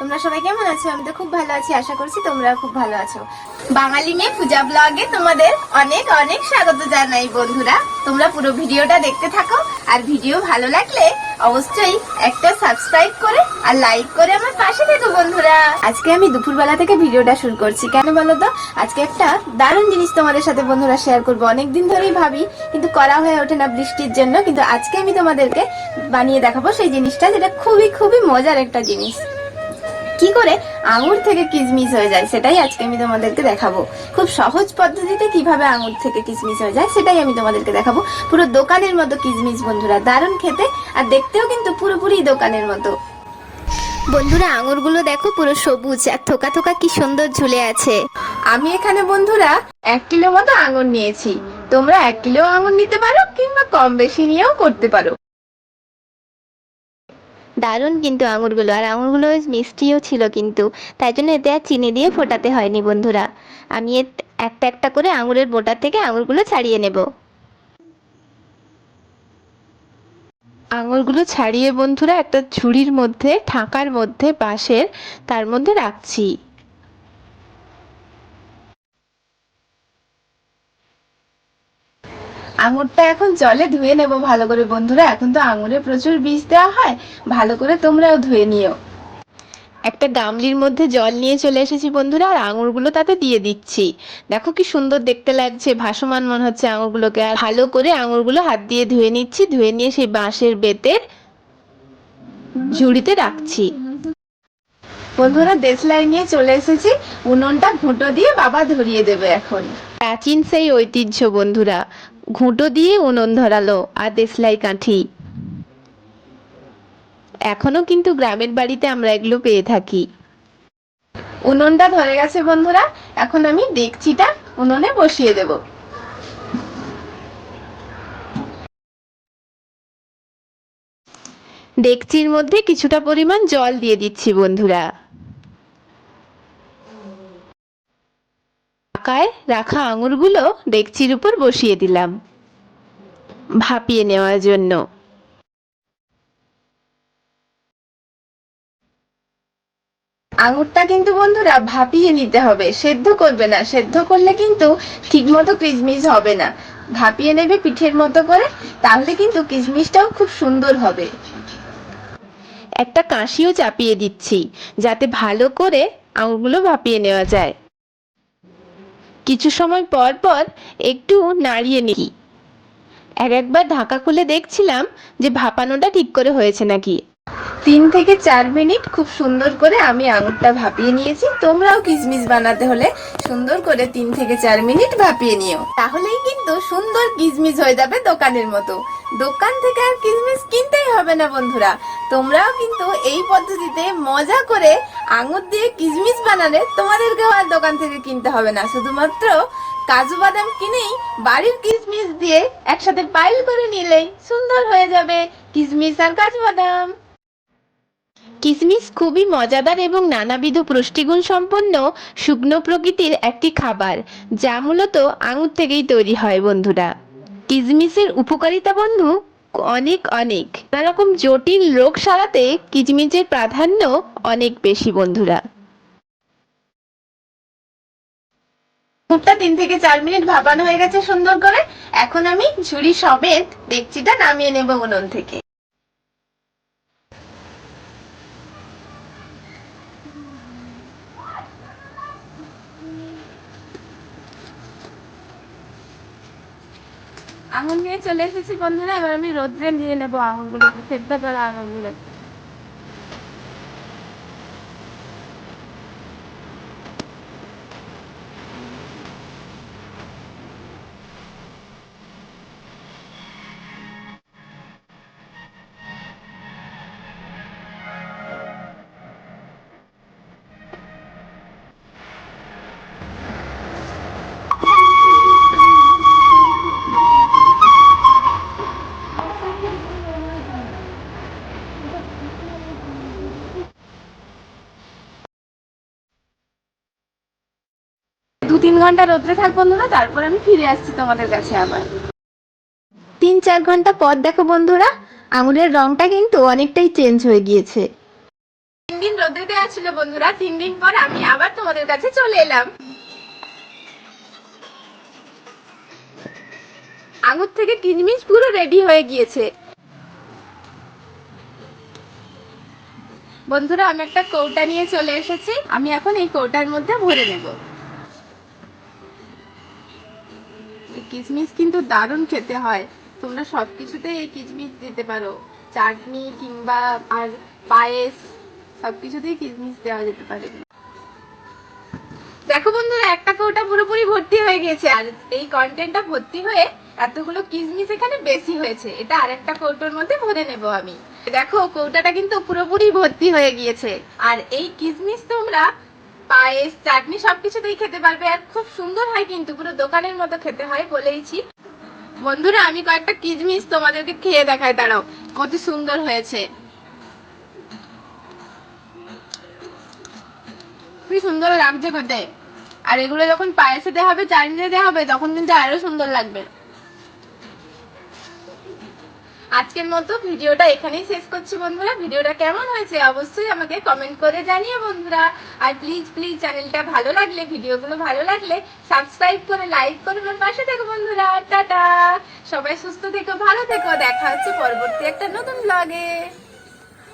তোমরা সবাই কেমন আছো? আমি তো খুব ভালো আছি, আশা করছি তোমরা খুব ভালো আছো। বাঙালি মেয়ে পূজা ব্লগে তোমাদের অনেক অনেক স্বাগত জানাই বন্ধুরা। তোমরা পুরো ভিডিওটা দেখতে থাকো, আর ভিডিও ভালো লাগলে অবশ্যই একটা সাবস্ক্রাইব করে আর লাইক করে আমার পাশে থেকো বন্ধুরা। আজকে আমি দুপুরবেলা থেকে ভিডিওটা শুরু করছি। কেন বলো তো আজকে একটা দারুণ জিনিস তোমাদের সাথে বন্ধুরা শেয়ার করব। অনেকদিন ধরেই ভাবি, কিন্তু করা হয়ে ওঠে না বৃষ্টির জন্য। কিন্তু আজকে আমি তোমাদেরকে বানিয়ে দেখাবো সেই জিনিসটা, যেটা খুবই খুবই মজার একটা জিনিস। কি করে আঙুর থেকে কিসমিস হয়ে যায় সেটাই আজকে আমি তোমাদেরকে দেখাবো। খুব সহজ পদ্ধতিতে কীভাবে আঙুর থেকে কিসমিস হয়ে যায় সেটাই আমি তোমাদেরকে দেখাবো। পুরো দোকানের মতো কিসমিস বন্ধুরা, দারুণ খেতে আর দেখতেও কিন্তু পুরোপুরি দোকানের মতো। বন্ধুরা, আঙুরগুলো দেখো পুরো সবুজ আর থোকা থোকা কি সুন্দর ঝুলে আছে। আমি এখানে বন্ধুরা এক কিলো মতো আঙুর নিয়েছি। তোমরা এক কিলো আঙুর নিতে পারো কিংবা কম বেশি নিয়েও করতে পারো। দারুণ কিন্তু আঙুরগুলো। আর আঙুরগুলো মিষ্টিও ছিল কিন্তু। তাই জন্য এতে আর চিনি দিয়ে ফোটাতে হয়নি বন্ধুরা। আমি একটা একটা করে আঙুরের বোটা থেকে আঙুরগুলো ছাড়িয়ে নেব। আঙুরগুলো ছাড়িয়ে বন্ধুরা একটা ঝুড়ির মধ্যে ঠাকার মধ্যে বাঁশের, তার মধ্যে রাখছি। আঙুরটা এখন জলে ধুয়ে নেব ভালো করে, বন্ধুরা। এখন তো আঙুরে প্রচুর বীজ দেওয়া হয়। ভালো করে তোমরাও ধুয়ে নিও। একটা গামলির মধ্যে জল নিয়ে চলে এসেছি, বন্ধুরা, আর আঙুরগুলো তাতে দিয়ে দিচ্ছি। দেখো কি সুন্দর দেখতে লাগছে, ভাসমান মনে হচ্ছে আঙুরগুলোকে। আর ভালো করে আঙুরগুলো হাত দিয়ে ধুয়ে নিচ্ছি, ধুয়ে নিয়ে সেই বাঁশের বেতের ঝুড়িতে রাখছি। বন্ধুরা, দেশলাই নিয়ে চলে এসেছি। উনুনটা ঘুঁটো দিয়ে বাবা ধরিয়ে দেবে এখন। প্রাচীন সেই ঐতিহ্য, বন্ধুরা। ঘুঁটো দিয়ে উনুন ধরালো, আর দেশলাই কাঠি। এখনও কিন্তু গ্রামের বাড়িতে আমরা এগুলো পেয়ে থাকি। উনুনটা ধরে গেছে বন্ধুরা, এখন আমি ডেকচিটা উনুনে বসিয়ে দেব। ডেকচির মধ্যে কিছুটা পরিমাণ জল দিয়ে দিচ্ছি বন্ধুরা। পাকায় রাখা আঙুরগুলো ডেকচির উপর বসিয়ে দিলাম। ভাপিয়ে নেওয়ার জন্য। আঙুরটা কিন্তু বন্ধুরা ভাপিয়ে নিতে হবে। সেদ্ধ করবে না। সেদ্ধ করলে কিন্তু ঠিকমতো কিশমিশ হবে না। ভাপিয়ে নেবে পিঠের মতো করে তাহলে কিন্তু কিশমিশটাও খুব সুন্দর হবে। একটা কাঁশিও চাপিয়ে দিচ্ছি যাতে ভালো করে আঙুরগুলো ভাপিয়ে নেওয়া যায়। কিছু সময় পর পর একটু নাড়িয়ে নিই। এক একবার ঢাকা খুলে দেখছিলাম যে ভাপানোটা ঠিক করে হয়েছে নাকি। তিন থেকে চার মিনিট খুব সুন্দর করে আমি আঙুরটা ভাপিয়ে নিয়েছি। তোমরাও কিসমিস বানাতে হলে সুন্দর করে তিন থেকে চার মিনিট ভাপিয়ে নিও। তাহলেই কিন্তু সুন্দর কিসমিস হয়ে যাবে দোকানের মতো। দোকান থেকে আর কিসমিস কিনতেই হবে না বন্ধুরা। তোমরাও কিন্তু এই পদ্ধতিতে মজা করে আঙুর দিয়ে কিশমিশ বানালে তোমাদেরকেও আর দোকান থেকে কিনতে হবে না। শুধুমাত্র কাজু বাদাম কিনেই বাড়ির কিশমিশ দিয়ে একসাথে পাইল করে নিলেই সুন্দর হয়ে যাবে কিশমিশ আর কাজু বাদাম। কিশমিশ খুবই মজাদার এবং নানাবিধ পুষ্টিগুণ সম্পন্ন শুকনো প্রকৃতির একটি খাবার, যা মূলত আঙুর থেকেই তৈরি হয় বন্ধুরা। কিশমিশের উপকারিতা বন্ধু? অনেক অনেক। নানা রকম জটিল রোগ সারাতে কিচমিচের প্রাধান্য অনেক বেশি, বন্ধুরা। মুখটা তিন থেকে চার মিনিট ভাপানো হয়ে গেছে সুন্দর করে। এখন আমি ঝুড়ি সমেত ডেকচিটা নামিয়ে নেব উনুন থেকে। আঙুল নিয়ে চলে এসেছি বন্ধুরা এবার আমি রোদ্রে নিয়ে নেব আঙুলগুলোকে সেদ্ধ করা আঙুলগুলো ঘণ্টা রোদ্রে থাক বন্ধুরা, তারপর আমি ফিরে আসছি তোমাদের কাছে আবার। তিন চার ঘণ্টা পর দেখো বন্ধুরা আঙুরের রংটা কিন্তু অনেকটাই চেঞ্জ হয়ে গিয়েছে। তিন দিন রোদে দেওয়া ছিল বন্ধুরা, তিন দিন পর আমি আবার তোমাদের কাছে চলে এলাম। আঙুর থেকে কিচমিচ পুরো রেডি হয়ে গিয়েছে। বন্ধুরা, আমি একটা কৌটা নিয়ে চলে এসেছি, আমি এখন এই কৌটার মধ্যে ভরে নেব। কিশমিশ কিন্তু দারুণ খেতে হয়। তোমরা সব কিছুতে এই কিশমিশ দিতে পারো। চাটনি কিংবা আর পায়েস সব কিছুতেই কিশমিশ দেওয়া যেতে পারে। দেখো বন্ধুরা, একটা কৌটা পুরোপুরি ভর্তি হয়ে গেছে। আর এই কন্টেন্টটা ভর্তি হয়ে এতগুলো কিশমিশ এখানে বেশি হয়েছে। এটা আরেকটা কৌটোর মধ্যে ভরে নেব আমি। দেখো, কৌটাটা কিন্তু পুরোপুরি ভর্তি হয়ে গিয়েছে। আর এই কিশমিশ তোমরা পায়েস, চাটনি সবকিছুতেই খেতে পারবে আর খুব সুন্দর হয় কিন্তু, পুরো দোকানের মতো খেতে হয় বলেইছি। বন্ধুরা, আমি কয়েকটা কিশমিশ তোমাদেরকে খেয়ে দেখাই, দাঁড়াও, কত সুন্দর হয়েছে। খুবই সুন্দর লাগছে খেতে। আর এগুলো যখন পায়েসে দেওয়া হবে, চাটনিতে দেওয়া হবে, তখন কিন্তু আরও সুন্দর লাগবে। আজকের মতো ভিডিওটা এখানেই শেষ করছি বন্ধুরা। ভিডিওটা কেমন হয়েছে অবশ্যই আমাকে কমেন্ট করে জানিয়ে বন্ধুরা। আর প্লিজ প্লিজ চ্যানেলটা ভালো লাগলে, ভিডিওগুলো ভালো লাগলে সাবস্ক্রাইব করে লাইক করে আমার পাশে থেকো বন্ধুরা। টাটা। সবাই সুস্থ থেকো, ভালো থেকো। দেখা হচ্ছে পরবর্তী একটা নতুন ব্লগে